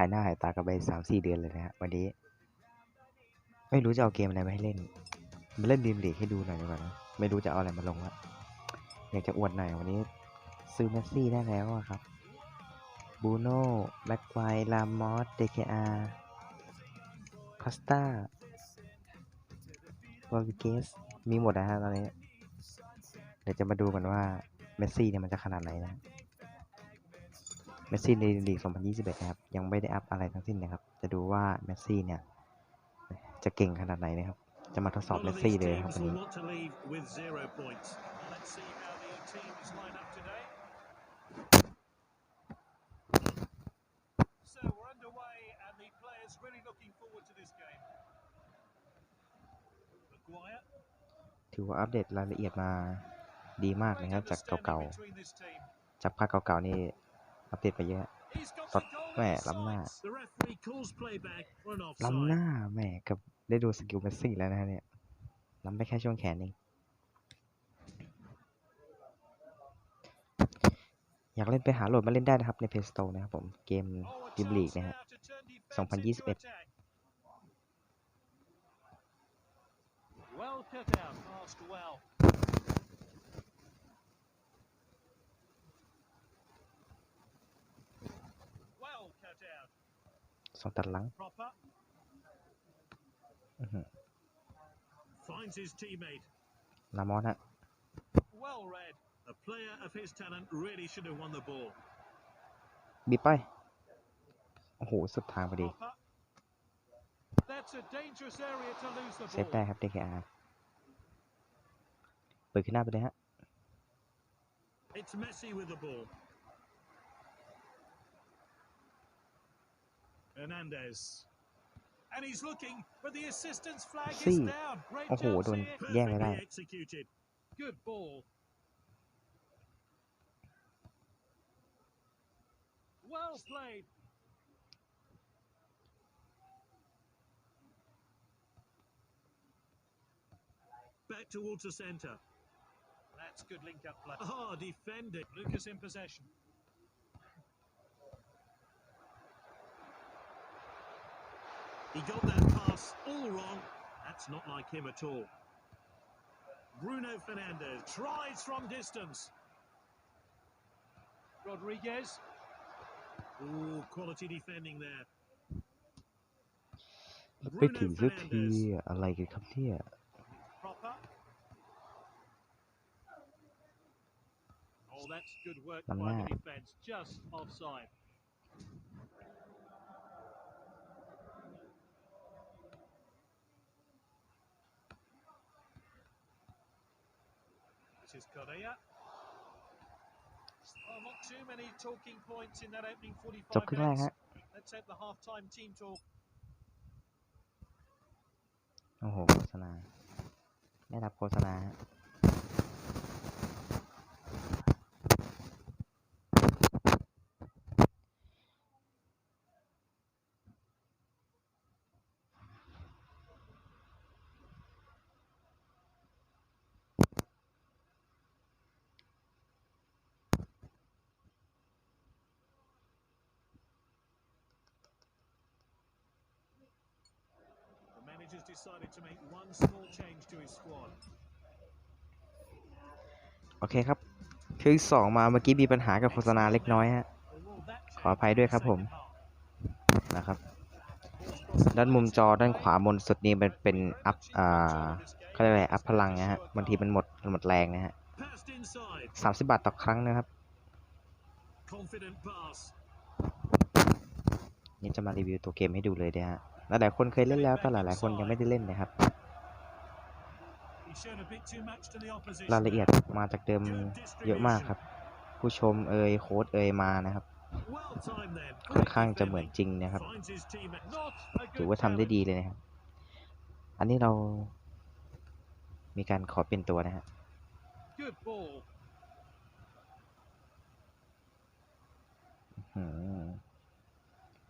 หายหน้าหายตากันไปสามสี่เดือนเลยนะฮะ วันนี้ไม่รู้จะเอาเกมอะไรมาให้เล่นมาเล่นดีมลีให้ดูหน่อยดีกว่านะไม่รู้จะเอาอะไรมาลงละอยากจะอวดหน่อยวันนี้ ซื้อเมสซี่ได้แล้วครับบูโน่แบ็กไวลามอสเดเคอาร์คอสตาวอลวิเกสมีหมดนะฮะตอนนี้ เดี๋ยวจะมาดูกันว่าเมสซี่เนี่ยมันจะขนาดไหนนะเมสซี่ในลีก2021 นะครับ ยังไม่ได้อัพอะไรทั้งสิ้นนะครับ จะดูว่าเมสซี่เนี่ยจะเก่งขนาดไหนนะครับ จะมาทดสอบเมสซี่เลยครับวันนี้ถือว่าอัปเดตรายละเอียดมาดีมากนะครับจากเก่าๆจากภาคเก่าๆนี่อัปเดตไปเยอะตัดแหมล้ำหน้าล้ำหน้าแหมกับ ได้ดูสกิลเมสซี่แล้วนะเนี่ยล้ำไปแค่ช่วงแขนเอง อยากเล่นไปหาโหลดมาเล่นได้นะครับในเพ a y Store นะครับผม เกมดิบลีกนะฮะ2021สองตัดหลังลามอนฮะ Well read. A player of his talent really should have won the ball. บีไป โอ้โห สุดทางพอดี เซฟได้ครับ DKR เปิดขึ้นหน้าไปเลยฮะ Hernandez. And he's looking, but the assistance flag is down. Great yeah. executed. Good ball. Well played. Back towards the centre. That's good link up play. Ah, oh, defended. Lucas in possession. He got that pass all wrong. That's not like him at all. Bruno Fernandes tries from distance. Rodriguez. Ooh, quality defending there. ไปถึงสักทีอะไรกันครับเนี่ย Oh, that's good work by the defence, just offside. which is Correa. Well, not too many talking points in that opening 45 minutes. Let's have the half-time team talk. โอ้โหโฆษณาได้รับโฆษณาฮะ has decided to make one small change to his squad. โอเคครับ คือสองมาเมื่อกี้มีปัญหากับโฆษณาเล็กน้อยฮะ ขออภัยด้วยครับผมนะครับด้านมุมจอด้านขวาบนสุดนี้มันเป็นอัพอ่าก็เรียกอ่าอัพพลังนะฮะบางทีมันหมดหมดแรงนะฮะสามสิบบาทต่อครั้งนะครับ นี่จะมารีวิวตัวเกมให้ดูเลยเดวฮะหลายคนเคยเล่นแล้ว แต่หลายหลายคนยังไม่ได้เล่นนะครับ รายละเอียดมาจากเดิมเยอะมากครับ ผู้ชมเอยโค้ดเอยมานะครับ ค่อนข้างจะเหมือนจริงนะครับ ถือว่าทำได้ดีเลยนะครับ อันนี้เรา มีการขอเป็นตัวนะฮะอืม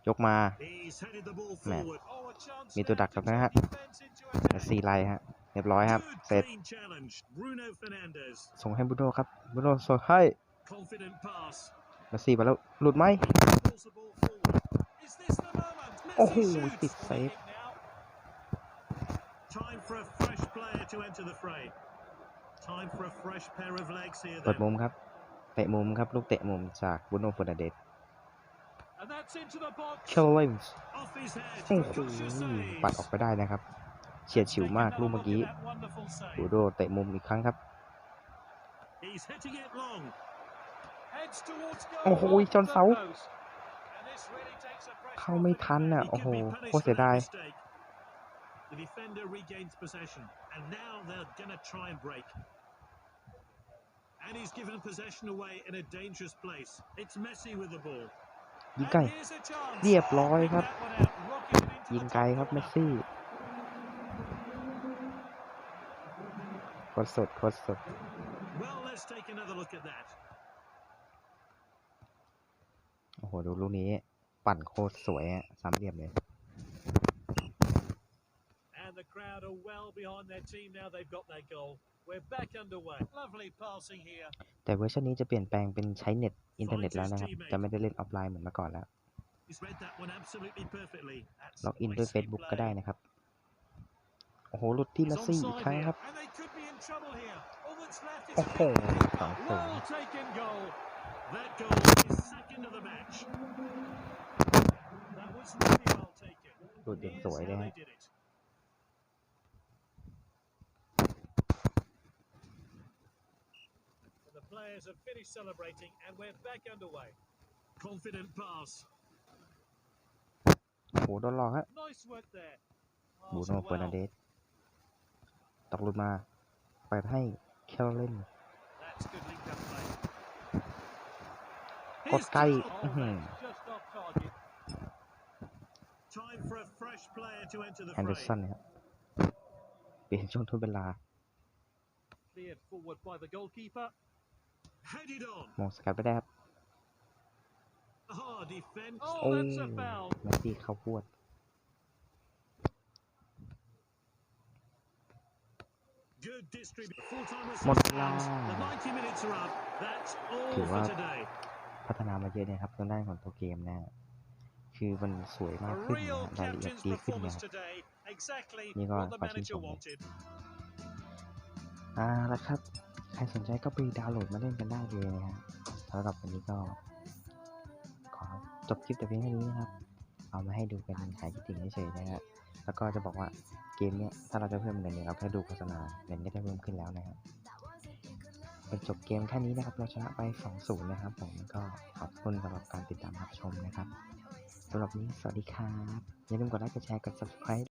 ยกมาแมมีตัวดักกับนะฮะสี่ไลฮะเรียบร้อยครับเสร็จส่งให้บุโดครับบุโดส่งให้มาสี่ไปแล้วหลุดไหมโอ้โหติดเซฟเปิดมุมครับเตะมุมครับลูกเตะมุมจากบุโนฟอร์เดตเคลวส์ซึ่งปัดออกไปได้นะครับเฉียดฉิวมากลูกเมื่อกี้บูโดเตะมุมอีกครั้งครับโอ้โหจอนเซาเข้าไม่ทันน่ะโอ้โหโคตรเสียดายเยิงไกล เรียบร้อยครับ ยิงไกลครับเมสซี่โคตรสดโคตรสด โอ้โห ดูลูกนี้ ปั่นโคตรสวยะสามเหลี่ยมเลย crowd are well behind their team now they've got their goal we're back underway lovely passing here แต่เวอร์ชันนี้จะเปลี่ยนแปลงเป็นใช้เน็ตอินเทอร์เน็ตแล้วนะครับ จะไม่ได้เล่นออฟไลน์เหมือนเมื่อก่อนแล้ว ล็อกอินด้วยเฟซบุ๊กก็ได้นะครับ โอ้โหหลุดที่ละสี่อีกครั้งครับ โอ้โหสองศูนย์ลุดเด่นสวยเลยครับ players have finished celebrating and we're back underway. Confident pass. โหโดนหลอกฮะบูโน่เปนาเดสตกลุดมาเปิดให้เคลเล่นกดใกล้แฮนเดอร์สันฮะเปลี่ยนช่วงทุนเวลามองสกัดไปได้ครับ โอ้แมสซี่เข้าพวดหมดเวลาถือว่าพัฒนามาเยอะเลยครับทางด้านของตัวเกมนะ คือมันสวยมากขึ้น รายละเอียดดีขึ้นนะนี่ก็ขอชื่นชมอ่าแล้วครับใครสนใจก็ไปดาวน์โหลดมาเล่นกันได้เลยนะฮะสำหรับวันนี้ก็ขอจบคลิปแต่เพียงเท่านี้นะครับ เอามาให้ดูกันขายริงถงเฉยๆนะฮะแล้วก็จะบอกว่าเกมเนี้ยถ้าเราจะเพิ่มเงินเนี่ยเราแค่ดูโฆษณาเงินก็ได้เพิ่มขึ้นแล้วนะครับเป็นจบเกมแค่นี้นะครับ เราชนะไป 2-0 นะครับผมก็ขอบคุณสำหรับการติดตามรับชมนะครับสำหรับนี้สวัสดีครับ อย่าลืมกดไลค์ กดแชร์ กด subscribe